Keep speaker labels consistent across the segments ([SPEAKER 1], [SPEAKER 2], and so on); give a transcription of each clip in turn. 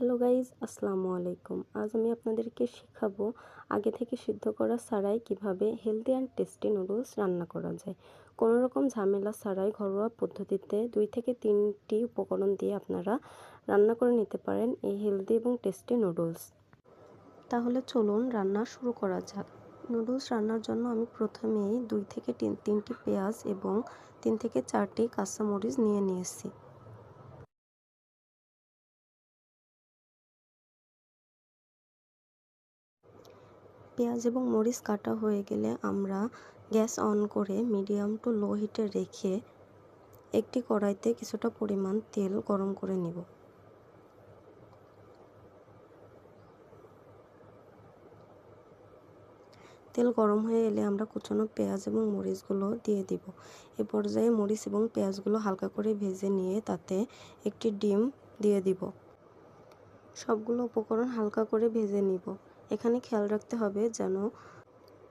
[SPEAKER 1] Hello guys আসসালামু আলাইকুম। আজ আমি আপনাদেরকে শেখাবো আগে থেকে সিদ্ধ করা ছাড়াই কীভাবে হেলদি অ্যান্ড টেস্টি নুডলস রান্না করা যায়। কোনো রকম ঝামেলা ছাড়াই ঘরোয়া পদ্ধতিতে দুই থেকে তিনটি উপকরণ দিয়ে আপনারা রান্না করে নিতে পারেন এই হেলদি এবং টেস্টি নুডলস তাহলে চলুন রান্না শুরু করা যাক। নুডলস রান্নার জন্য আমি প্রথমেই দুই থেকে তিনটি পেঁয়াজ এবং তিন থেকে চারটি কাঁচামরিচ নিয়ে নিয়েছি। পেঁয়াজ এবং মরিচ কাটা হয়ে গেলে আমরা গ্যাস অন করে মিডিয়াম টু লো হিটে রেখে একটি কড়াইতে কিছুটা পরিমাণ তেল গরম করে নিব। তেল গরম হয়ে এলে আমরা কুচানো পেঁয়াজ এবং মরিচগুলো দিয়ে দিব। এ পর্যায়ে মরিচ এবং পেঁয়াজগুলো হালকা করে ভেজে নিয়ে তাতে একটি ডিম দিয়ে দিব। সবগুলো উপকরণ হালকা করে ভেজে নিব। এখানে খেয়াল রাখতে হবে যেন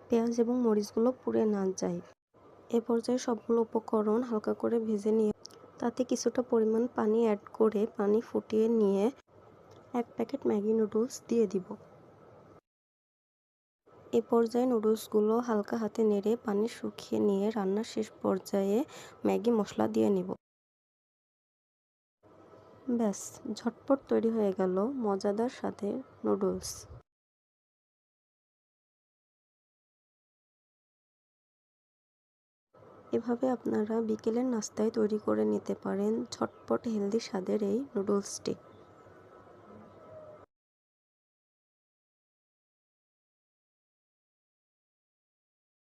[SPEAKER 1] পেঁয়াজ এবং মরিচগুলো পুড়ে না যায়। এ পর্যায়ে সবগুলো উপকরণ হালকা করে ভেজে নিয়ে তাতে কিছুটা পরিমাণ পানি অ্যাড করে পানি ফুটিয়ে নিয়ে এক প্যাকেট ম্যাগি নুডলস দিয়ে দিব। এ পর্যায়ে নুডলসগুলো হালকা হাতে নেড়ে পানি শুকিয়ে নিয়ে রান্নার শেষ পর্যায়ে ম্যাগি মশলা দিয়ে নিব। ব্যাস, ঝটপট তৈরি হয়ে গেল মজাদার সাথে নুডলস। এভাবে আপনারা বিকেলের নাস্তায় তৈরি করে নিতে পারেন ঝটপট হেলদি স্বাদের এই নুডলসটি।